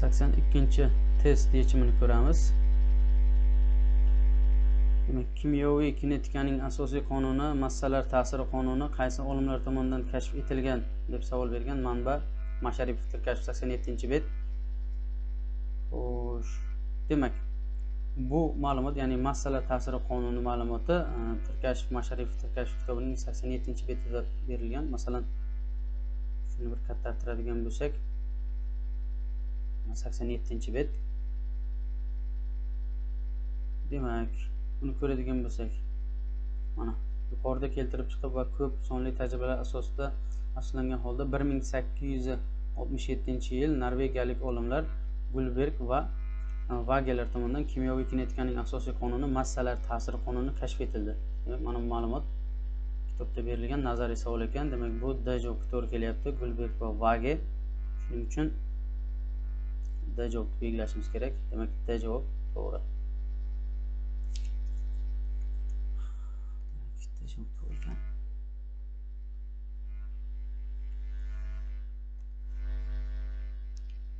sakson ikkinchi test yechimini ko'ramiz. Demak kimyoviy kinetikaning asosiy qonuni massalar ta'siri qonuni qaysi olimlar tomonidan kashf etilgan deb savol bergan manba masharipov kashf sakson yettinchi bet. Xo'sh demak bu ma'lumot ya'ni massalar ta'siri qonuni ma'lumoti e, tirkashf masharipov tirkashf kitobining sakson yettinchi betida berilgan. Masalan shuni bir kattartiradigan bo'lsak sakson yettinchi bet. Demak buni ko'radigan bo'lsak mana yuqorida keltirib chiqib va ko'p sonli tajribalar asosida asoslangan holda bir ming sakkiz yuz oltmish yettinchi yil norvegiyalik olimlar gulberg va e, vageler tomonidan kimyoviy kinetikaning asosiy qonuni massalar ta'siri qonuni kashf etildi. Demak mana bu ma'lumot kitobda berilgan nazariy savol ekan. Demak bu d javobga to'g'ri kelyapti. Gulberg va vage shuning uchun d javobni belgilashimiz kerak. Demak d javob to'g'ri.